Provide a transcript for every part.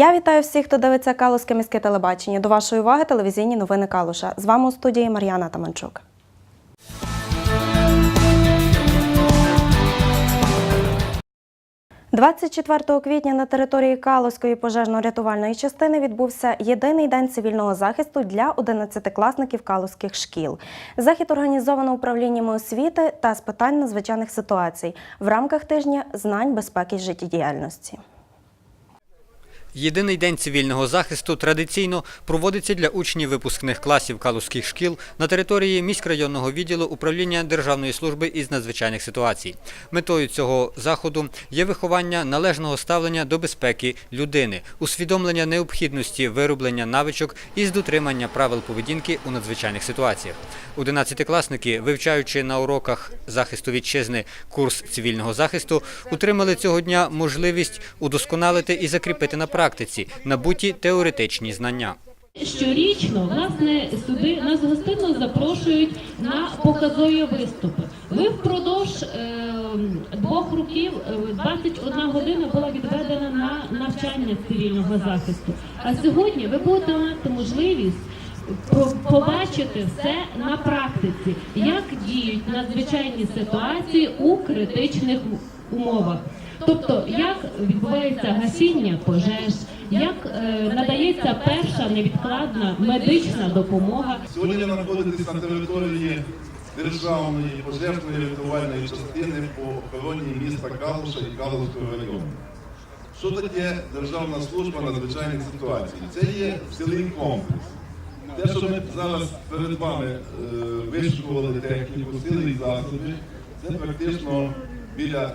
Я вітаю всіх, хто дивиться Калузьке міське телебачення. До вашої уваги телевізійні новини Калуша. З вами у студії Мар'яна Таманчук. – 24 квітня на території Калузької пожежно-рятувальної частини відбувся єдиний день цивільного захисту для 11-класників калузьких шкіл. Захід організовано управлінням освіти та з питань надзвичайних ситуацій в рамках тижня знань безпеки життєдіяльності. Єдиний день цивільного захисту традиційно проводиться для учнів випускних класів калузьких шкіл на території міськрайонного відділу управління Державної служби із надзвичайних ситуацій. Метою цього заходу є виховання належного ставлення до безпеки людини, усвідомлення необхідності вироблення навичок із дотримання правил поведінки у надзвичайних ситуаціях. Одинадцятикласники, вивчаючи на уроках захисту вітчизни курс цивільного захисту, отримали цього дня можливість удосконалити і закріпити на практиці набуті теоретичні знання. Щорічно, власне, сюди нас гостинно запрошують на показові виступи. Ви впродовж е, двох років е, 21 година була відведена на навчання цивільного захисту. А сьогодні ви будете мати можливість по- побачити все на практиці, як діють надзвичайні ситуації у критичних умовах. Тобто, як відбувається гасіння пожеж, як е, надається перша невідкладна медична допомога. Сьогодні ви знаходитесь на території державної пожежної рятувальної частини по охороні міста Калуша і Калуського району. Що таке Державна служба надзвичайних ситуацій? Це є цілий комплекс. Те, що ми зараз перед вами е, вишукували техніку, сили і засоби, це практично біля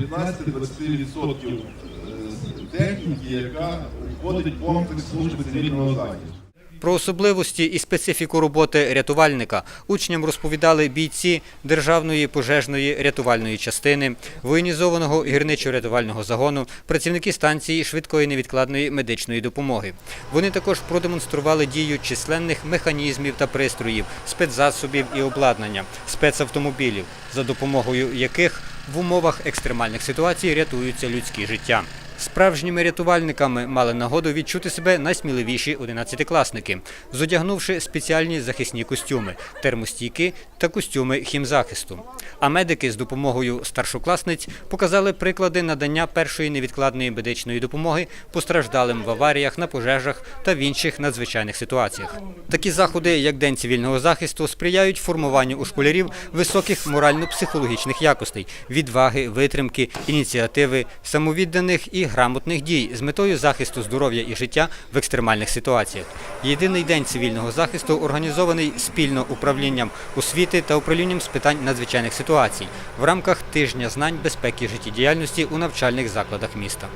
15-20% е, техніки, яка входить в комплекс служби цивільного захисту. Про особливості і специфіку роботи рятувальника учням розповідали бійці Державної пожежної рятувальної частини, воєнізованого гірничо-рятувального загону, працівники станції швидкої невідкладної медичної допомоги. Вони також продемонстрували дію численних механізмів та пристроїв, спецзасобів і обладнання, спецавтомобілів, за допомогою яких в умовах екстремальних ситуацій рятуються людські життя. Справжніми рятувальниками мали нагоду відчути себе найсміливіші одинадцятикласники, зодягнувши спеціальні захисні костюми, термостійки та костюми хімзахисту. А медики з допомогою старшокласниць показали приклади надання першої невідкладної медичної допомоги постраждалим в аваріях, на пожежах та в інших надзвичайних ситуаціях. Такі заходи, як День цивільного захисту, сприяють формуванню у школярів високих морально-психологічних якостей, відваги, витримки, ініціативи, самовідданих і грамотних дій з метою захисту здоров'я і життя в екстремальних ситуаціях. Єдиний день цивільного захисту організований спільно управлінням освіти та управлінням з питань надзвичайних ситуацій в рамках тижня знань безпеки життєдіяльності у навчальних закладах міста.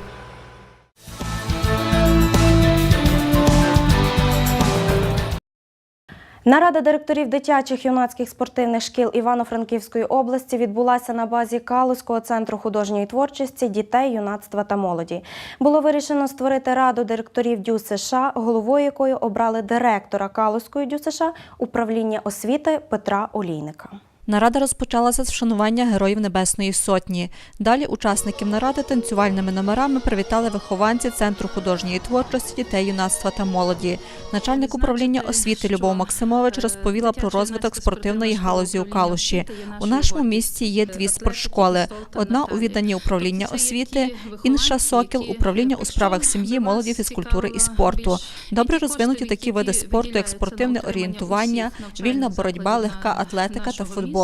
Нарада директорів дитячих юнацьких спортивних шкіл Івано-Франківської області відбулася на базі Калузького центру художньої творчості дітей, юнацтва та молоді. Було вирішено створити раду директорів ДЮ США, головою якої обрали директора Калузької ДЮ США управління освіти Петра Олійника. Нарада розпочалася з вшанування Героїв Небесної Сотні. Далі учасників наради танцювальними номерами привітали вихованці Центру художньої творчості дітей, юнацтва та молоді. Начальник управління освіти Любов Максимович розповіла про розвиток спортивної галузі у Калуші. У нашому місті є дві спортшколи: одна у відданні управління освіти, інша сокіл управління у справах сім'ї, молоді, фізкультури і спорту. Добре розвинуті такі види спорту, як спортивне орієнтування, вільна боротьба, легка атлетика та футбол.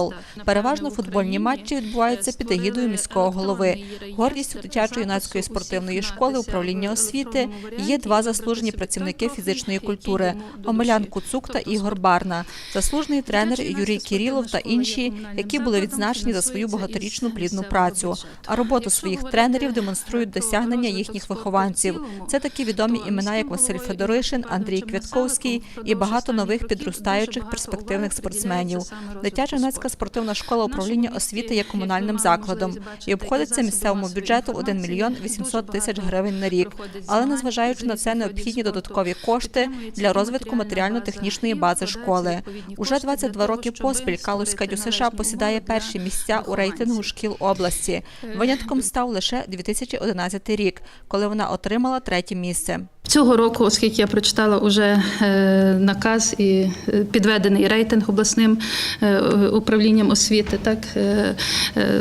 Переважно футбольні матчі відбуваються під егідою міського голови. Гордістю дитячо-юнацької спортивної школи управління освіти є два заслужені працівники фізичної культури Омелян Куцук та Ігор Барна, заслужений тренер Юрій Кірілов та інші, які були відзначені за свою багаторічну плідну працю. А роботу своїх тренерів демонструють досягнення їхніх вихованців. Це такі відомі імена, як Василь Федоришин, Андрій Квятковський і багато нових підростаючих перспективних спортсменів. Дитяча Юнацька спортивна школа управління освіти є комунальним закладом і обходиться місцевому бюджету 1 мільйон 800 тисяч гривень на рік. Але незважаючи на це, необхідні додаткові кошти для розвитку матеріально-технічної бази школи. Уже 22 роки поспіль Калузька ДЮСШ посідає перші місця у рейтингу шкіл області. Винятком став лише 2011 рік, коли вона отримала третє місце. Цього року, оскільки я прочитала уже е, наказ і е, підведений рейтинг обласним е, управлінням освіти, так е, е,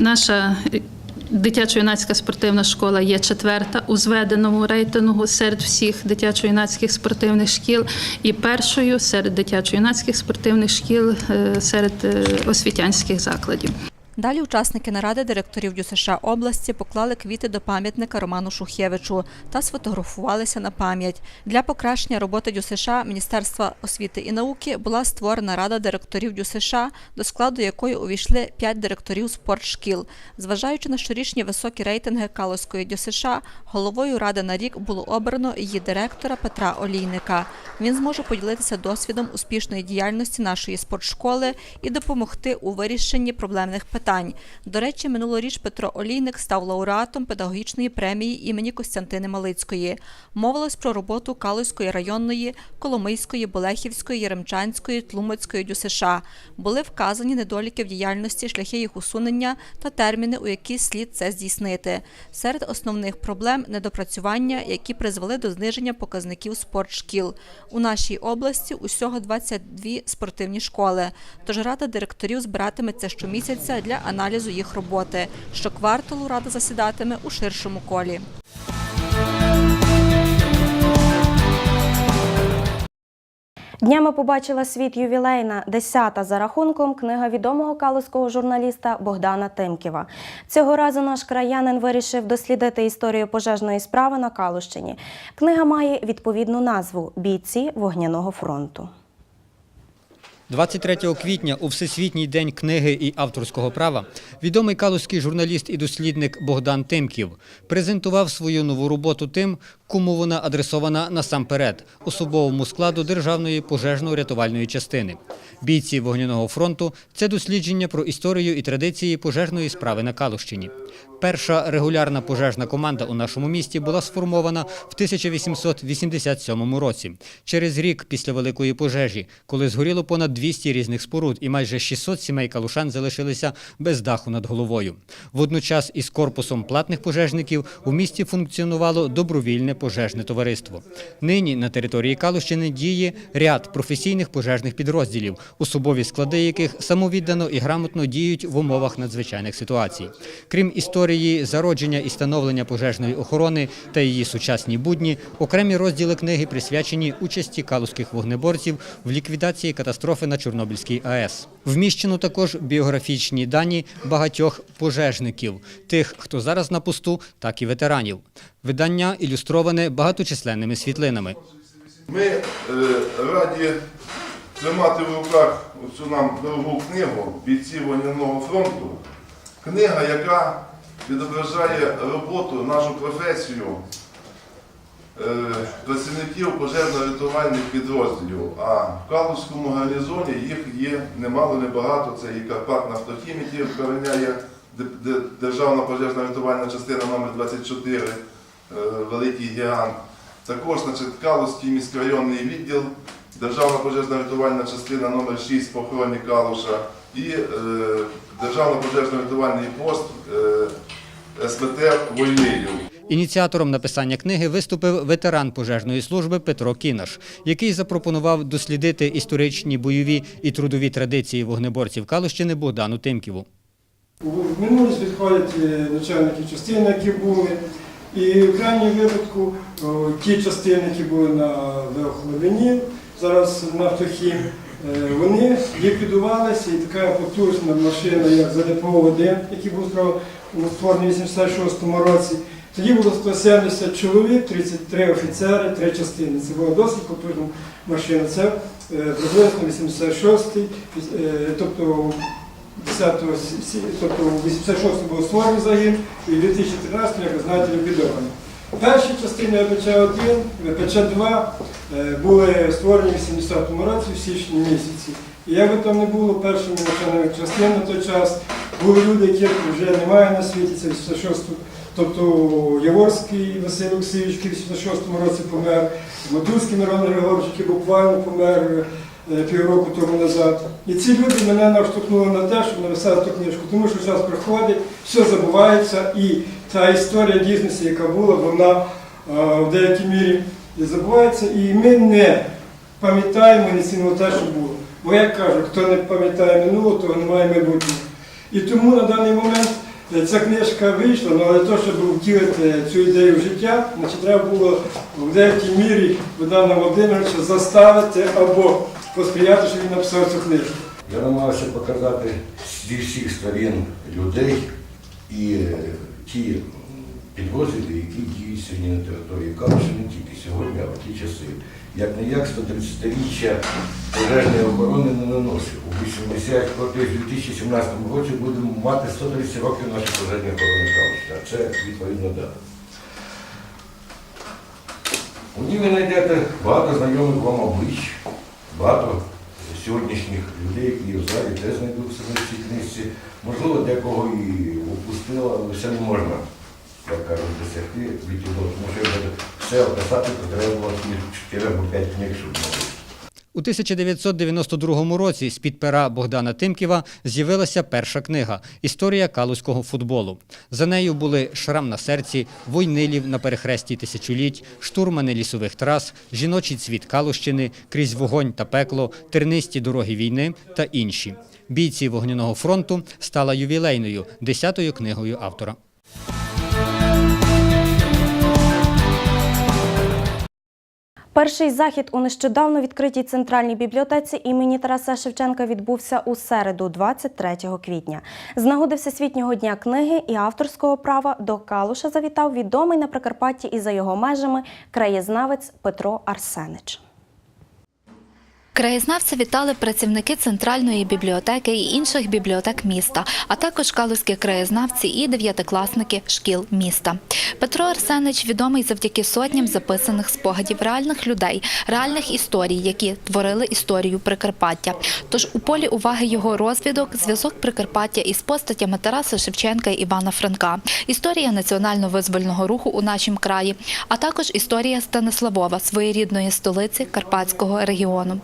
наша дитячо-юнацька спортивна школа є четверта у зведеному рейтингу серед всіх дитячо-юнацьких спортивних шкіл і першою серед дитячо-юнацьких спортивних шкіл е, серед освітянських закладів. Далі учасники наради директорів ДЮСШ області поклали квіти до пам'ятника Роману Шухевичу та сфотографувалися на пам'ять. Для покращення роботи ДЮСШ Міністерства освіти і науки була створена рада директорів ДЮСШ, до складу якої увійшли п'ять директорів спортшкіл. Зважаючи на щорічні високі рейтинги Калузької ДЮСШ, головою ради на рік було обрано її директора Петра Олійника. Він зможе поділитися досвідом успішної діяльності нашої спортшколи і допомогти у вирішенні проблемних питань. До речі, минулоріч Петро Олійник став лауреатом педагогічної премії імені Костянтини Малицької. Мовилось про роботу Калузької районної, Коломийської, Болехівської, Яремчанської, Тлумацької ДЮСШ. Були вказані недоліки в діяльності, шляхи їх усунення та терміни, у які слід це здійснити. Серед основних проблем недопрацювання, які призвели до зниження показників спортшкіл. У нашій області усього 22 спортивні школи. Тож рада директорів збиратиметься щомісяця для аналізу їх роботи. Щокварталу рада засідатиме у ширшому колі. Днями побачила світ ювілейна, десята за рахунком книга відомого калузького журналіста Богдана Тимківа. Цього разу наш краянин вирішив дослідити історію пожежної справи на Калущині. Книга має відповідну назву Бійці вогняного фронту. 23 квітня у Всесвітній день книги і авторського права відомий калузький журналіст і дослідник Богдан Тимків презентував свою нову роботу тим, кому вона адресована насамперед особовому складу Державної пожежно-рятувальної частини. Бійці вогняного фронту це дослідження про історію і традиції пожежної справи на Калущині. Перша регулярна пожежна команда у нашому місті була сформована в 1887 році. Через рік після великої пожежі, коли згоріло понад 200 різних споруд і майже 600 сімей калушан залишилися без даху над головою. Водночас із корпусом платних пожежників у місті функціонувало добровільне пожежне товариство. Нині на території Калущини діє ряд професійних пожежних підрозділів, особові склади яких самовіддано і грамотно діють в умовах надзвичайних ситуацій. Крім історії зародження і становлення пожежної охорони та її сучасні будні, окремі розділи книги присвячені участі калузьких вогнеборців в ліквідації катастрофи на Чорнобильській АЕС. Вміщено також біографічні дані багатьох пожежників, тих, хто зараз на посту, так і ветеранів. Видання ілюстроване багаточисленними світлинами. Ми е, раді тримати в руках цю нам дорогу книгу бійці воєнного фронту. Книга, яка відображає роботу, нашу професію працівників пожежно-рятувальних підрозділів. А в Калузькому гарнізоні їх є немало, небагато. Це і Карпат Нафтохім, який охороняє Державна пожежна рятувальна частина номер 24 е, Великий Гігант. Також значить, Калузький міськрайонний відділ, Державна пожежна рятувальна частина номер 6 по охороні Калуша і е, Державна пожежно-рятувальний пост е, СПТ Войнилів. Ініціатором написання книги виступив ветеран пожежної служби Петро Кінаш, який запропонував дослідити історичні бойові і трудові традиції вогнеборців Калущини Богдану Тимківу. В минулість відходять е, начальники частин, які були. І в крайньому випадку ті частини, які були на Велохолодині, зараз нафтохім, е, вони ліквідувалися і така потужна машина, як ЗДПО-1, який був справ- створений у 86-му році. Тоді було 170 чоловік, 33 офіцери, 3 частини. Це була досить потужна машина. Це е, приблизно 86-й, е, тобто 10 сі- тобто у 86 було створений загін, і в 2013, як ви знаєте, ліквідований. Перші частини ВПЧ-1, ВПЧ-2 е, були створені в 70-му році, в січні місяці. І як би там не було першими частин на той час, були люди, яких вже немає на світі, це в 86 Тобто Яворський Василь Олексійович, який в 86-му році помер, Матульський Мирон Григорович, який буквально помер е, півроку тому назад. І ці люди мене наштовхнули на те, щоб написати ту книжку, тому що час приходить, все забувається, і та історія дійсності, яка була, вона е, в деякій мірі забувається, і ми не пам'ятаємо не цінуємо те, що було. Бо як кажуть, хто не пам'ятає минулого, того немає майбутнього. І тому на даний момент ця книжка вийшла, ну, але то, щоб втілити цю ідею в життя, значить, треба було в деякій мірі Богдана Володимировича заставити або посприяти, щоб він написав цю книжку. Я намагався показати зі всіх сторін людей і е, ті підрозділи, які діють сьогодні на території Калуша, не тільки сьогодні, а в ті часи. Як не як 130-річчя пожежної охорони не наносив. У 80 проти в 2017 році будемо мати 130 років нашої пожежної охорони Калуша. Це відповідно дата. У ній ви знайдете багато знайомих вам облич, багато сьогоднішніх людей, які в залі теж знайдуть себе в цій книжці. Можливо, декого і опустила, але все не можна, як кажуть, досягти від того, все описати, то треба було ті 4 або 5 книг, щоб мати. У 1992 році з-під пера Богдана Тимківа з'явилася перша книга Історія калузького футболу. За нею були Шрам на серці, Войнилів на перехресті тисячоліть, штурмани лісових трас, жіночий цвіт Калущини, крізь вогонь та пекло, тернисті дороги війни та інші. Бійці вогняного фронту стала ювілейною десятою книгою автора. Перший захід у нещодавно відкритій центральній бібліотеці імені Тараса Шевченка відбувся у середу, 23 квітня. З нагоди Всесвітнього дня книги і авторського права до Калуша завітав відомий на Прикарпатті і за його межами краєзнавець Петро Арсенич. Краєзнавця вітали працівники центральної бібліотеки і інших бібліотек міста, а також калузькі краєзнавці і дев'ятикласники шкіл міста. Петро Арсенич відомий завдяки сотням записаних спогадів реальних людей, реальних історій, які творили історію Прикарпаття. Тож у полі уваги його розвідок зв'язок Прикарпаття із постатями Тараса Шевченка і Івана Франка, історія національно-визвольного руху у нашому краї, а також історія Станиславова, своєрідної столиці Карпатського регіону.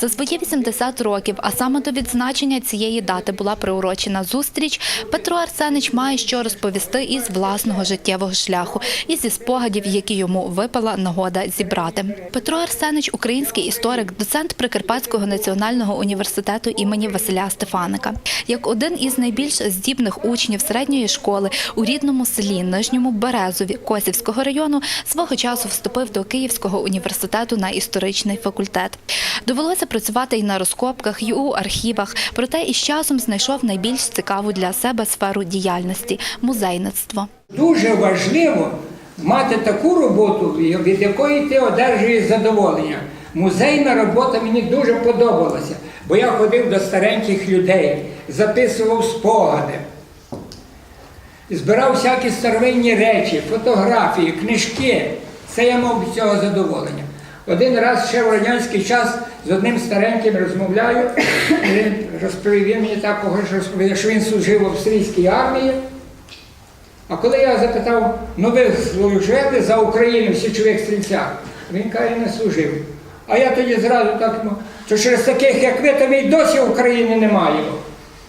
За свої 80 років, а саме до відзначення цієї дати була приурочена зустріч. Петро Арсенич має що розповісти із власного життєвого шляху і зі спогадів, які йому випала нагода зібрати. Петро Арсенич, український історик, доцент Прикарпатського національного університету імені Василя Стефаника. Як один із найбільш здібних учнів середньої школи у рідному селі Нижньому Березові Косівського району свого часу вступив до Київського університету на історичний факультет. Довелося працювати і на розкопках, і у архівах, проте із часом знайшов найбільш цікаву для себе сферу діяльності музейництво. Дуже важливо мати таку роботу, від якої ти одержуєш задоволення. Музейна робота мені дуже подобалася, бо я ходив до стареньких людей, записував спогади, збирав всякі старовинні речі, фотографії, книжки. Це я мав від цього задоволення. Один раз ще в радянський час з одним стареньким розмовляю, він розповів, він мені ж розповів, що він служив в австрійській армії. А коли я запитав, ну ви служили за Україну в січових стрільцях, він каже, не служив. А я тоді зразу так, ну, що через таких, як ви, то ми й досі України не маємо.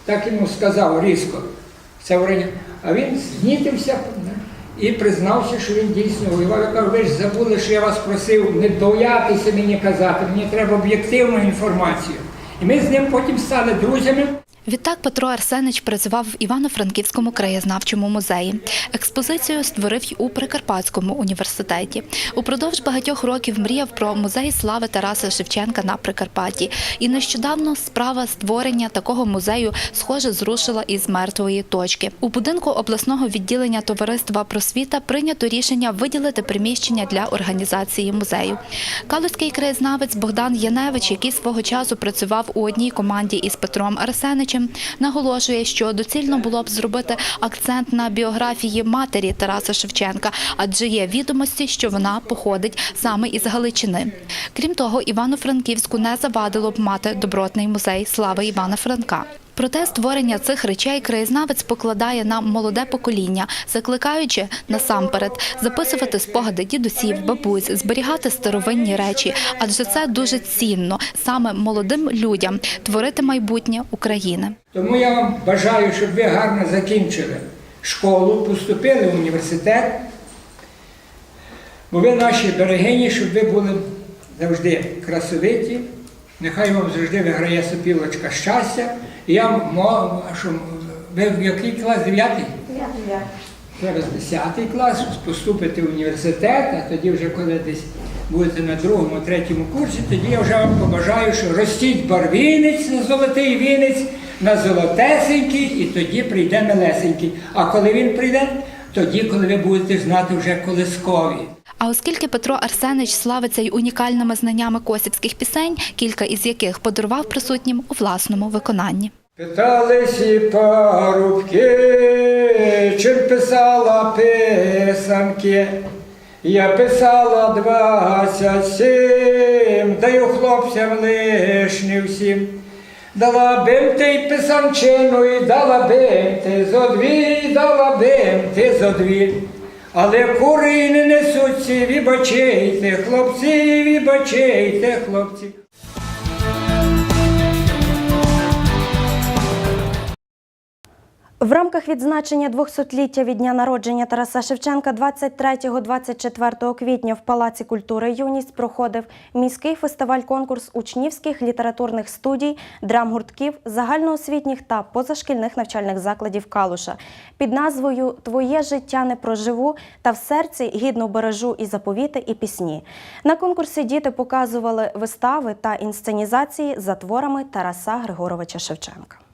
Так йому сказав різко. Це вроді. А він знітився і признався, що він дійсно воював. Я кажу, ви ж забули, що я вас просив не боятися мені казати, мені треба об'єктивну інформацію. І ми з ним потім стали друзями. Відтак Петро Арсенич працював в Івано-Франківському краєзнавчому музеї. Експозицію створив й у Прикарпатському університеті. Упродовж багатьох років мріяв про музей слави Тараса Шевченка на Прикарпатті. І нещодавно справа створення такого музею, схоже, зрушила із мертвої точки. У будинку обласного відділення товариства просвіта прийнято рішення виділити приміщення для організації музею. Калузький краєзнавець Богдан Яневич, який свого часу працював у одній команді із Петром Арсеничем, Арсеничем наголошує, що доцільно було б зробити акцент на біографії матері Тараса Шевченка, адже є відомості, що вона походить саме із Галичини. Крім того, Івано-Франківську не завадило б мати добротний музей слави Івана Франка. Проте створення цих речей краєзнавець покладає на молоде покоління, закликаючи насамперед записувати спогади дідусів, бабусь, зберігати старовинні речі, адже це дуже цінно саме молодим людям творити майбутнє України. Тому я вам бажаю, щоб ви гарно закінчили школу, поступили в університет, бо ви наші берегині, щоб ви були завжди красовиті. Нехай вам завжди виграє сопілочка щастя. Я мо- що ви в який клас? Дев'ятий? Зараз 10 клас, поступите в університет, а тоді вже коли десь будете на другому, третьому курсі, тоді я вже вам побажаю, що ростіть барвінець на золотий вінець, на золотесенький, і тоді прийде милесенький. А коли він прийде, тоді, коли ви будете знати вже колискові. А оскільки Петро Арсенич славиться й унікальними знаннями косівських пісень, кілька із яких подарував присутнім у власному виконанні. Питалися парубки, чи писала писанки. Я писала двадцять сім, даю хлопцям лишню всім. Дала бим ти писанчину і дала бим ти зо дві, дала бим ти зо дві. Але кури не несуться, вибачайте, хлопці, вибачайте, хлопці. В рамках відзначення 200-ліття від дня народження Тараса Шевченка 23-24 квітня в Палаці культури «Юність» проходив міський фестиваль-конкурс учнівських літературних студій, драмгуртків, загальноосвітніх та позашкільних навчальних закладів Калуша під назвою Твоє життя не проживу та в серці гідно бережу і заповіти, і пісні. На конкурсі діти показували вистави та інсценізації за творами Тараса Григоровича Шевченка.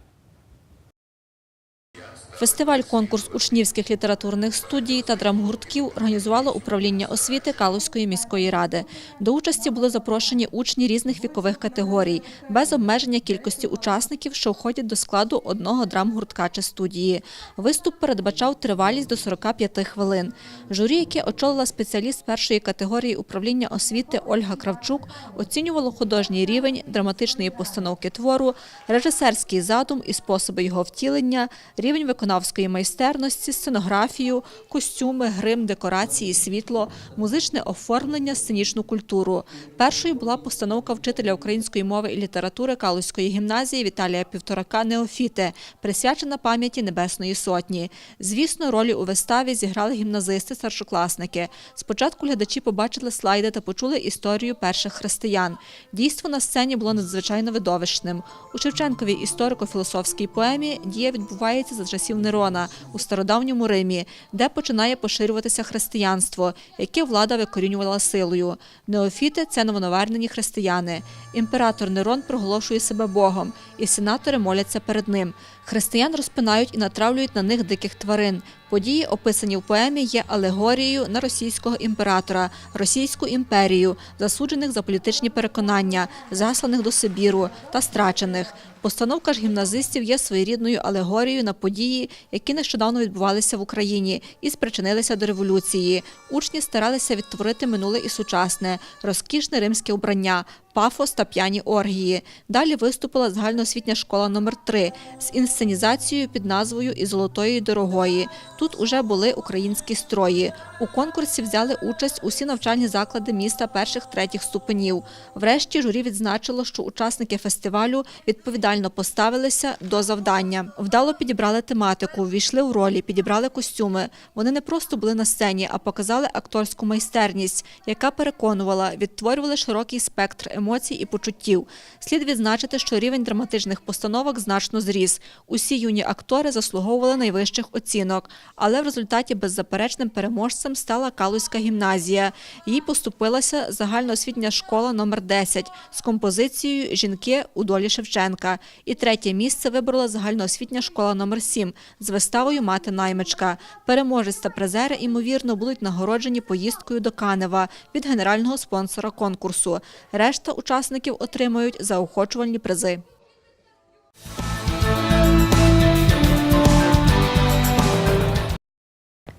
Фестиваль-конкурс учнівських літературних студій та драмгуртків організувало управління освіти Калузької міської ради. До участі були запрошені учні різних вікових категорій, без обмеження кількості учасників, що входять до складу одного драмгуртка чи студії. Виступ передбачав тривалість до 45 хвилин. Журі, яке очолила спеціаліст першої категорії управління освіти Ольга Кравчук, оцінювало художній рівень драматичної постановки твору, режисерський задум і способи його втілення, рівень виконавської майстерності, сценографію, костюми, грим, декорації, світло, музичне оформлення, сценічну культуру. Першою була постановка вчителя української мови і літератури Калузької гімназії Віталія Півторака Неофіти, присвячена пам'яті Небесної Сотні. Звісно, ролі у виставі зіграли гімназисти, старшокласники. Спочатку глядачі побачили слайди та почули історію перших християн. Дійство на сцені було надзвичайно видовищним. У Шевченковій історико-філософській поемі дія відбувається за часів Нерона у стародавньому Римі, де починає поширюватися християнство, яке влада викорінювала силою. Неофіти це новонавернені християни. Імператор Нерон проголошує себе Богом, і сенатори моляться перед ним. Християн розпинають і натравлюють на них диких тварин. Події, описані в поемі, є алегорією на російського імператора, Російську імперію, засуджених за політичні переконання, засланих до Сибіру та страчених. Постановка ж гімназистів є своєрідною алегорією на події, які нещодавно відбувалися в Україні і спричинилися до революції. Учні старалися відтворити минуле і сучасне, розкішне римське убрання, пафос та п'яні оргії. Далі виступила загальноосвітня школа номер 3 з інсценізацією під назвою «І золотої дорогої». Тут уже були українські строї. У конкурсі взяли участь усі навчальні заклади міста перших-третіх ступенів. Врешті журі відзначило, що учасники фестивалю відповідально поставилися до завдання. Вдало підібрали тематику, ввійшли в ролі, підібрали костюми. Вони не просто були на сцені, а показали акторську майстерність, яка переконувала, відтворювали широкий спектр емоцій і почуттів. Слід відзначити, що рівень драматичних постановок значно зріс. Усі юні актори заслуговували найвищих оцінок, але в результаті беззаперечним переможцем стала Калузька гімназія. Їй поступилася загальноосвітня школа номер 10 з композицією Жінки у долі Шевченка. І третє місце виборола загальноосвітня школа номер 7 з виставою Мати наймичка. Переможець та призери, ймовірно, будуть нагороджені поїздкою до Канева від генерального спонсора конкурсу. Решта учасників отримають заохочувальні призи.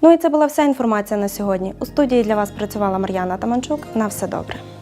Ну і це була вся інформація на сьогодні. У студії для вас працювала Мар'яна Таманчук. На все добре.